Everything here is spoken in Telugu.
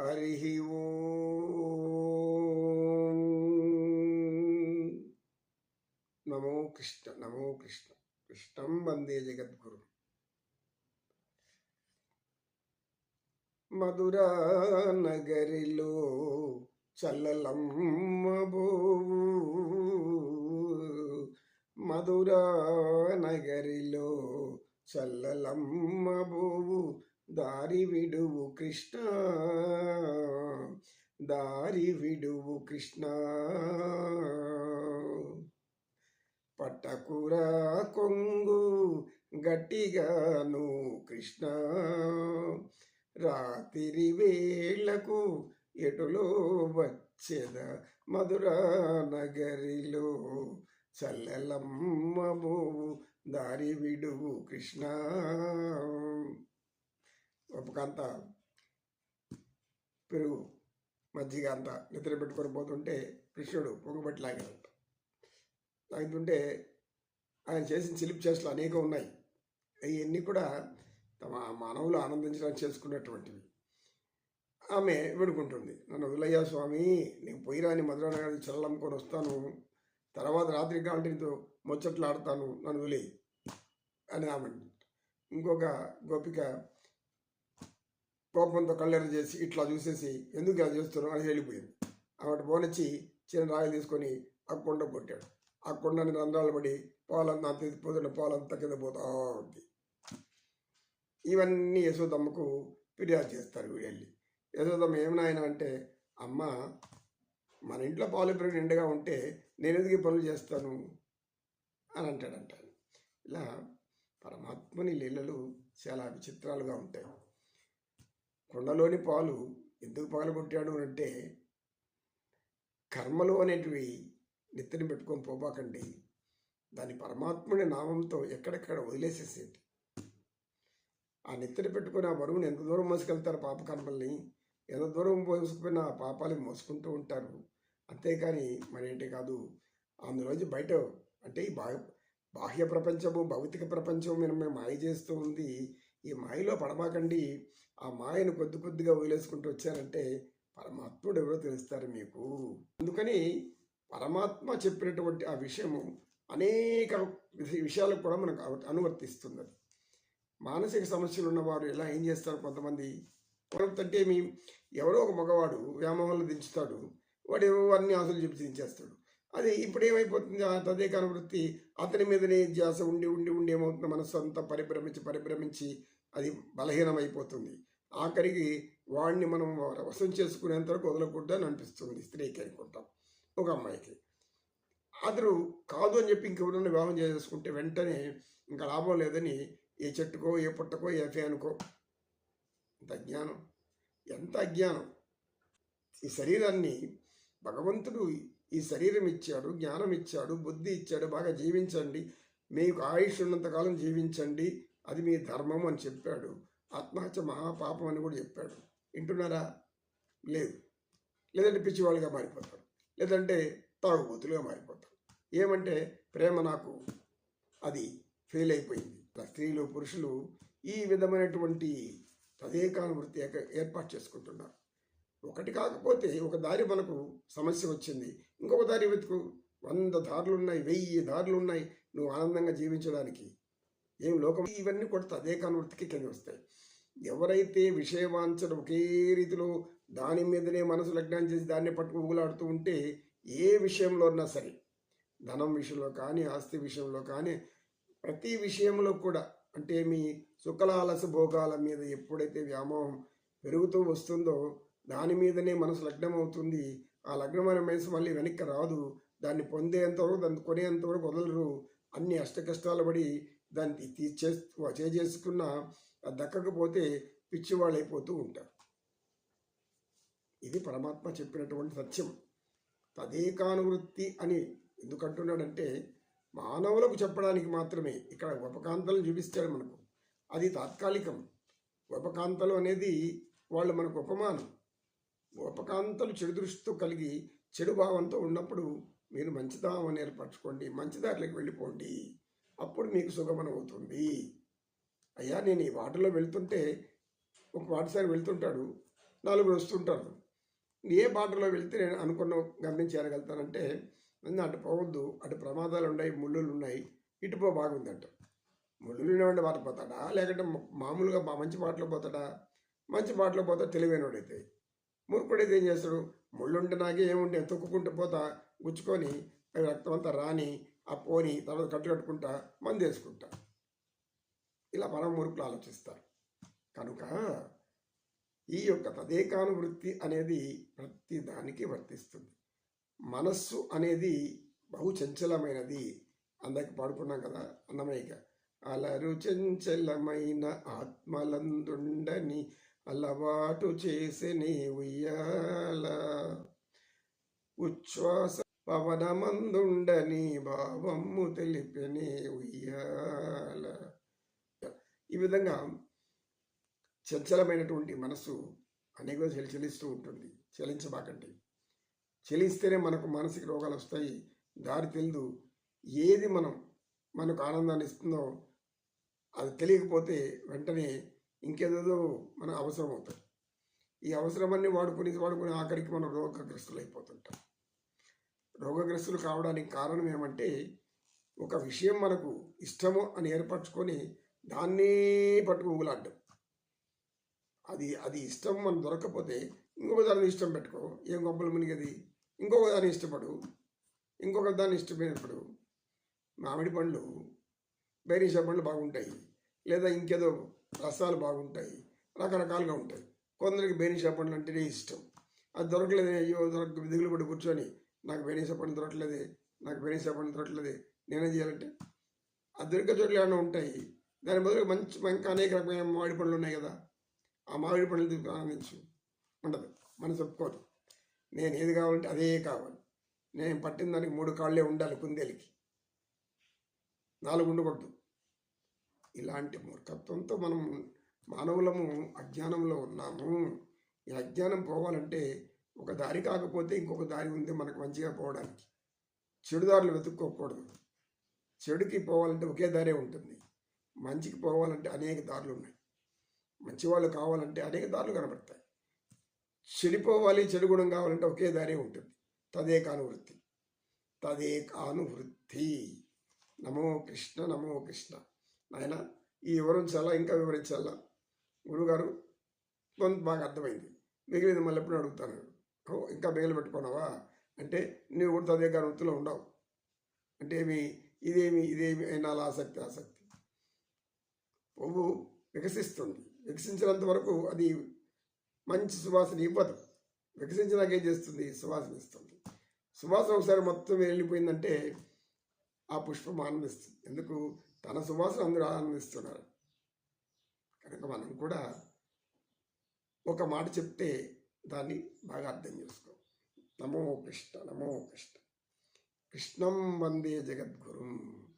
హరి ఓ. నమో కృష్ణ నమో కృష్ణ. కృష్ణం వందే జగద్గురు. మధురా నగరిలో చల్లలమ్మ బోవు దారి విడువు కృష్ణ. దారి విడువు కృష్ణ. పట్టకూర కొంగు గట్టిగాను కృష్ణ. రాత్రి వేళ్ళకు ఎటులో వచ్చేద మధురా నగరిలో? చల్లెలమ్మ దారి విడువు కృష్ణ. ఒప్పకంత పెరుగు మజ్జిగ అంతా నిద్ర పెట్టుకొని పోతుంటే కృష్ణుడు పొగబట్టి లాగాడంట. లాగుతుంటే ఆయన చేసిన చిలిపి చేష్టలు అనేకం ఉన్నాయి. అవన్నీ కూడా తమ మానవులు ఆనందించడానికి చేసుకున్నటువంటివి. ఆమె వేడుకుంటుంది నన్ను వదిలయ్యా స్వామి నేను పోయిరాని మధురానగర్ చల్లమ్ముకొని వస్తాను. తర్వాత రాత్రి కాంటి నీతో ముచ్చట్లు ఆడతాను నన్ను వదిలే అని ఆమె ఇంకొక గోపిక కోపంతో కళ్ళెర చేసి ఇట్లా చూసేసి ఎందుకు ఇలా చేస్తున్నావు అని వెళ్ళిపోయింది. ఆవిడ పోనిచ్చి చిన్న రాయి తీసుకొని ఆ కొండ కొట్టాడు. ఆ కొండని రంధ్రాలు పడి పాలంతా పొద్దున్న పాలంతా కింద పోతా ఉంది. ఇవన్నీ యశోదమ్మకు ఫిర్యాదు చేస్తారు వెళ్ళి యశోదమ్మ ఏమనాయన అంటే అమ్మ మన ఇంట్లో పాలు పెరుగు నిండుగా ఉంటే నేను ఎందుకు ఈ పనులు చేస్తాను? అని అంటాడంట ఇలా పరమాత్మని లీలలు చాలా విచిత్రాలుగా ఉంటాయి. కుండలోని పాలు ఎందుకు పగలగొట్టాడు అంటే కర్మలు అనేటివి నెత్తిని పెట్టుకొని పోబాకండి. దాని పరమాత్ముడి నామంతో ఎక్కడెక్కడ వదిలేసేసేది ఆ నెత్తిని పెట్టుకుని ఆ బరువుని ఎంత దూరం మోసుకెళ్తారు పాప కర్మల్ని ఎంత దూరం మోసుకుపోయిన ఆ పాపాలని మోసుకుంటూ ఉంటారు. అంతేకాని మరేంటి కాదు అందులోంచి బయట అంటే ఈ బాహ్య ప్రపంచము భౌతిక ప్రపంచం మేము మాయ చేస్తూ ఉంది. ఈ మాయలో పడమాకండి. ఆ మాయను కొద్ది కొద్దిగా వదిలేసుకుంటూ వచ్చారంటే పరమాత్ముడు ఎవరో తెలుస్తారు మీకు. అందుకని పరమాత్మ చెప్పినటువంటి ఆ విషయము అనేక విష- విషయాలకు కూడా మనకు అవ- అనువర్తిస్తుంది మానసిక సమస్యలు ఉన్నవారు ఎలా ఏం చేస్తారు కొంతమంది? అంటే మీ ఎవరో ఒక మగవాడు వ్యామోహంలో దించుతాడు. వాడు ఏవో అన్ని ఆశలు చెప్పి దించేస్తాడు. అది ఇప్పుడు ఏమైపోతుంది ఆ తదేకాల వృత్తి అతని మీదనే ధ్యాస ఉండి ఉండి ఉండి ఏమవుతుంది? మనస్సు అంతా పరిభ్రమించి పరిభ్రమించి అది బలహీనమైపోతుంది. ఆఖరికి వాడిని మనం వశం చేసుకునేంత వరకు వదలకూడదు అని అనిపిస్తుంది స్త్రీకి అనుకుంటాం ఒక అమ్మాయికి. అతను కాదు అని చెప్పి ఇంకెవరన్నా వివాహం చేసుకుంటే వెంటనే ఇంకా లాభం లేదని ఏ చెట్టుకో ఏ పుట్టకో ఏ అనుకో ఇంత అజ్ఞానం ఎంత అజ్ఞానం. ఈ శరీరాన్ని భగవంతుడు ఈ శరీరం ఇచ్చాడు జ్ఞానం ఇచ్చాడు బుద్ధి ఇచ్చాడు బాగా జీవించండి. మీకు ఆయుష్ ఉన్నంతకాలం జీవించండి. అది మీ ధర్మం అని చెప్పాడు. ఆత్మహత్య మహాపాపం అని కూడా చెప్పాడు. వింటున్నారా? లేదు. లేదంటే పిచ్చివాళ్ళుగా మారిపోతారు. లేదంటే తాగుబోతులుగా మారిపోతారు. ఏమంటే ప్రేమ నాకు అది ఫెయిల్ అయిపోయింది. స్త్రీలు పురుషులు ఈ విధమైనటువంటి తదేకానువృత్తి వృత్తి ఏర్పాటు చేసుకుంటున్నారు. ఒకటి కాకపోతే ఒక దారి మనకు సమస్య వచ్చింది. ఇంకొక దారి వెతుకు. వంద దారులు ఉన్నాయి వెయ్యి దారులు ఉన్నాయి నువ్వు ఆనందంగా జీవించడానికి. ఏం లోకం? ఇవన్నీ కూడా తదేకానువృత్తికి కింద వస్తాయి. ఎవరైతే విషయవాంఛన ఒకే రీతిలో దాని మీదనే మనసు లగ్నం చేసి దాన్ని పట్టుకు ఊగులాడుతూ ఉంటే ఏ విషయంలో ఉన్నా సరే ధనం విషయంలో కానీ ఆస్తి విషయంలో కానీ ప్రతి విషయంలో కూడా అంటే మీ సుఖలాలస భోగాల మీద ఎప్పుడైతే వ్యామోహం పెరుగుతూ వస్తుందో దాని మీదనే మనసు లగ్నం అవుతుంది. ఆ లగ్నమైన మనసు మళ్ళీ వెనక్కి రాదు. దాన్ని పొందేంతవరకు దాన్ని కొనేంతవరకు వదలరు. అన్ని అష్ట కష్టాలు పడి దాన్ని తీర్చే చేసుకున్న అది దక్కకపోతే పిచ్చివాళ్ళు అయిపోతూ ఉంటారు. ఇది పరమాత్మ చెప్పినటువంటి సత్యం. తదేకానువృత్తి అని ఎందుకంటున్నాడంటే మానవులకు చెప్పడానికి మాత్రమే. ఇక్కడ ఉపకాంతలను చూపిస్తాడు మనకు. అది తాత్కాలికం. ఉపకాంతలు అనేది వాళ్ళు మనకు ఉపమానం. ఉపకాంతలు చెడు దృష్టితో కలిగి చెడు భావంతో ఉన్నప్పుడు మీరు మంచిదామని ఏర్పరచుకోండి మంచిదారిలోకి వెళ్ళిపోండి. అప్పుడు మీకు సుగమనం అవుతుంది. అయ్యా నేను ఈ వాటిలో వెళ్తుంటే ఒక వాటిసారి వెళ్తుంటాడు నలుగురు వస్తుంటారు. ఏ బాటలో వెళ్తే నేను అనుకున్న గమనించగలుగుతానంటే అటు పోవద్దు అటు ప్రమాదాలు ఉన్నాయి ముళ్ళులు ఉన్నాయి ఇటు పో బాగుందంట. ముళ్ళు ఉన్నవాడి బాట పోతాడా? లేకుంటే మా- మామూలుగా మా మంచి బాటలో పోతాడా? మంచి బాటలో పోతా తెలివైనవాడైతే మూర్ఖుడైతే ఏం చేస్తాడు? ముళ్ళుంటే నాకే ఏముంటే తొక్కుకుంటూ పోతా గుచ్చుకొని రక్తం అంతా రాని ఆ పోని తర్వాత కట్టు కట్టుకుంటా మందు వేసుకుంటా. ఇలా మనం మురుకులు ఆలోచిస్తారు. కనుక ఈ యొక్క తదేకానువృత్తి అనేది ప్రతి దానికి వర్తిస్తుంది. మనస్సు అనేది బహు చంచలమైనది. అందరికి పాడుకున్నాం కదా అన్నమయ్యగా. అలరు చంచలమైన ఆత్మలందుండని అలవాటు చేసెని ఉయ్యాల ఉచ్ఛ్వాస పవనమందుండని భావము తెలిపిని ఉయ్యాల ఈ విధంగా చంచలమైనటువంటి మనసు అనేక చలిస్తూ ఉంటుంది. చలించబాకండి. చలిస్తేనే మనకు మానసిక రోగాలు వస్తాయి. దారి తెలియదు ఏది మనం మనకు ఆనందాన్ని ఇస్తుందో అది తెలియకపోతే వెంటనే ఇంకేదేదో మన అవసరం అవుతుంది ఈ అవసరమన్నీ వాడుకుని వాడుకుని ఆఖరికి మనం రోగగ్రస్తులు అయిపోతుంటాం రోగగ్రస్తులు కావడానికి కారణం ఏమంటే ఒక విషయం మనకు ఇష్టము అని ఏర్పరచుకొని దాన్నే పట్టుకు ఊగులాడ్డం అది అది ఇష్టం మనం దొరకకపోతే ఇంకొక దాన్ని ఇష్టం పెట్టుకో. ఏం గొప్పలు మునిగది? ఇంకొక దాన్ని ఇష్టపడు. ఇంకొక దాన్ని ఇష్టమైనప్పుడు మామిడి పండ్లు బైరీష పండ్లు బాగుంటాయి. లేదా ఇంకేదో రసాలు బాగుంటాయి రకరకాలుగా ఉంటాయి. కొందరికి బేనిషా పండ్లు అంటేనే ఇష్టం. అది దొరకలేదే అయ్యో దొరక దిగులు పడి కూర్చొని నాకు బేనిషా పండు దొరకలేదే నాకు బేనిషా పండు దొరకలేదే నేనేం చేయాలంటే ఆ దొరికే చోట్ల ఏమైనా ఉంటాయి దాని బదులు మంచి ఇంకా అనేక రకమైన మామిడి పండ్లు ఉన్నాయి కదా ఆ మామిడి పండ్లు ఆనందించు ఉండదు మనం చెప్పుకోదు. నేను ఏది కావాలంటే అదే కావాలి. నేను పట్టిన దానికి మూడు కాళ్ళే ఉండాలి కుందేలికి. నాలుగు ఉండకూడదు. ఇలాంటి మూర్ఖత్వంతో మనం మానవులము అజ్ఞానంలో ఉన్నాము. ఈ అజ్ఞానం పోవాలంటే ఒక దారి కాకపోతే ఇంకొక దారి ఉంది మనకు మంచిగా పోవడానికి. చెడు దారులు వెతుక్కోకూడదు. చెడుకి పోవాలంటే ఒకే దారే ఉంటుంది. మంచికి పోవాలంటే అనేక దారులు ఉన్నాయి. మంచివాళ్ళు కావాలంటే అనేక దారులు కనబడతాయి. చెడిపోవాలి చెడు గుణం కావాలంటే ఒకే దారే ఉంటుంది. తదే కాను వృత్తి తదే కాను వృత్తి నమో కృష్ణ నమో కృష్ణ. నాయన ఈ వివరించాలా ఇంకా వివరించాలా? గురుగారు కొంత బాగా అర్థమైంది. మిగిలింది మళ్ళీ ఎప్పుడు అడుగుతాను ఓ ఇంకా మిగిలి పెట్టుకున్నావా? అంటే నువ్వు కూడా తదే కాని వృత్తిలో ఉండవు. అంటే ఏమి ఇదేమి ఇదేమి అయినా ఆసక్తి ఆసక్తి. పువ్వు వికసిస్తుంది. వికసించినంత వరకు అది మంచి సువాసన ఇవ్వదు. వికసించినాక ఏం చేస్తుంది? సువాసన ఇస్తుంది. సువాసన ఒకసారి మొత్తం వెళ్ళిపోయిందంటే ఆ పుష్పం ఆనందిస్తుంది. ఎందుకు? తన సువాసన అందరూ ఆనందిస్తున్నారు. కనుక మనం కూడా ఒక మాట చెప్తే దాన్ని బాగా అర్థం చేసుకో. నమో కృష్ణ నమో కృష్ణ. కృష్ణం వందే జగద్గురుం.